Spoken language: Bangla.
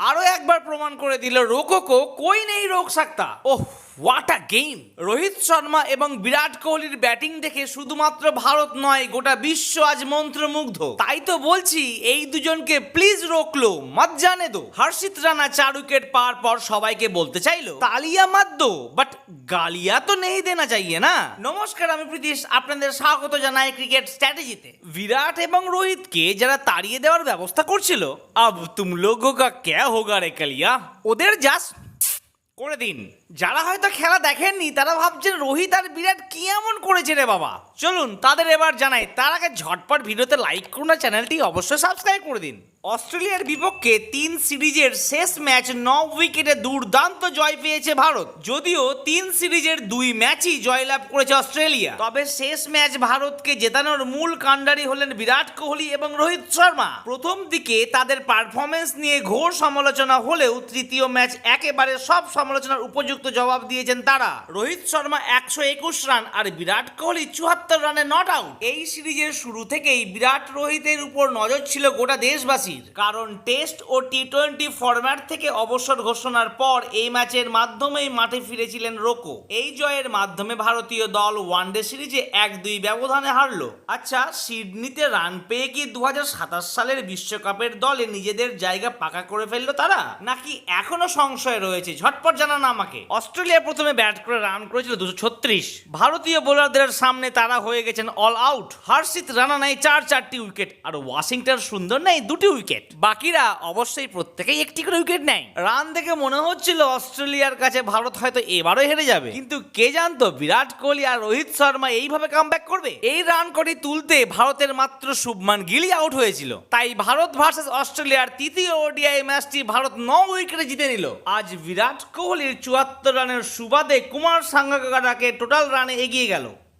আরও একবার প্রমাণ করে দিল রোকোকো কই নেই রোগ সাক্তা। ওহ। What a game Rohit Sharma এবং বিরাট কোহলির ব্যাটিং দেখে শুধুমাত্র ভারত নয় গোটা বিশ্ব আজ মন্ত্রমুগ্ধ। তাই তো বলছি এই দুজনকে প্লিজ রোকলো মত জানে দো হর্ষিত রানা চার উইকেট পাওয়ার পর সবাইকে বলতে চাইলো তালিয়া মাত দো বাট গালিয়া তো নেই দেনা চাইয়ে না? নমস্কার আমি প্রীতিশ আপনাদের স্বাগত জানাই ক্রিকেট স্ট্র্যাটেজিতে বিরাট এবং রোহিতকে যারা তাড়িয়ে দেওয়ার ব্যবস্থা করছিল আব তুম লোগো কা ক্যা হোগা রে কালিয়া? ওদের জাস্ট করে দিন। যারা হয়তো খেলা দেখেননি, তারা ভাবছেন রোহিত আর বিরাট কি এমন করেছে রে বাবা। চলুন, তাদের এবার জানাই। তার আগে ঝটপট ভিডিওতে লাইক করুন আর চ্যানেলটি অবশ্যই সাবস্ক্রাইব করে দিন। অস্ট্রেলিয়ার বিপক্ষে তিন সিরিজের শেষ ম্যাচ ন উইকেটে দুর্দান্ত জয় পেয়েছে ভারত। যদিও তিন সিরিজের দুই ম্যাচই জয়লাভ করেছে অস্ট্রেলিয়া। তবে শেষ ম্যাচ ভারতকে জেতানোর মূল কাণ্ডারি হলেন বিরাট কোহলি এবং রোহিত শর্মা। প্রথম দিকে তাদের পারফরমেন্স নিয়ে ঘোর সমালোচনা হলেও তৃতীয় ম্যাচ একেবারে সব সমালোচনার উপযুক্ত জবাব দিয়েছেন তারা। রোহিত শর্মা একশো একুশ রান আর বিরাট কোহলি চুয়াত্তর রানে নট আউট। এই সিরিজের শুরু থেকেই বিরাট রোহিতের উপর নজর ছিল গোটা দেশবাসীর। কারণ টেস্ট ও টি টোয়েন্টি ফরম্যাট থেকে অবসর ঘোষণার পর এই ম্যাচের মাধ্যমেই মাঠে ফিরেছিলেন রোকো। এই জয়ের মাধ্যমে ভারতীয় দল ওয়ানডে সিরিজে এক দুই ব্যবধানে হারলো। আচ্ছা সিডনিতে রান পেয়ে কি দু হাজার সাতাশ সালের বিশ্বকাপের দলে নিজেদের জায়গা পাকা করে ফেলল তারা? নাকি এখনও সংশয় রয়েছে? ঝটপট জানান আমাকে। অস্ট্রেলিয়া প্রথমে ব্যাট করে রান করেছিল দুশো ছত্রিশ। ভারতীয় বোলারদের সামনে তারা হয়ে গেছেন অল আউট হর্ষিত রানা নেয় চার চারটি উইকেট আর ওয়াশিংটন সুন্দর নেয় দুটি উইকেট বাকিরা অবশ্যই প্রত্যেকেই একটি করে উইকেট নেয়। রান দেখে মনে হচ্ছিল অস্ট্রেলিয়ার কাছে ভারত হয়তো এবারও হেরে যাবে। কিন্তু কে জানতো, বিরাট কোহলি আর রোহিত শর্মা এইভাবে কামব্যাক করবে? এই রান কটি তুলতে ভারতের মাত্র শুভমান গিলি আউট হয়েছিল। তাই ভারত ভার্সেস অস্ট্রেলিয়ার তৃতীয় ওডিআই ম্যাচটি ভারত ন উইকেটে জিতে নিল। আজ বিরাট কোহলির চুয়াত্তর রানের সুবাদে কুমার সাঙ্গাকারাকে টোটাল রানে এগিয়ে গেল।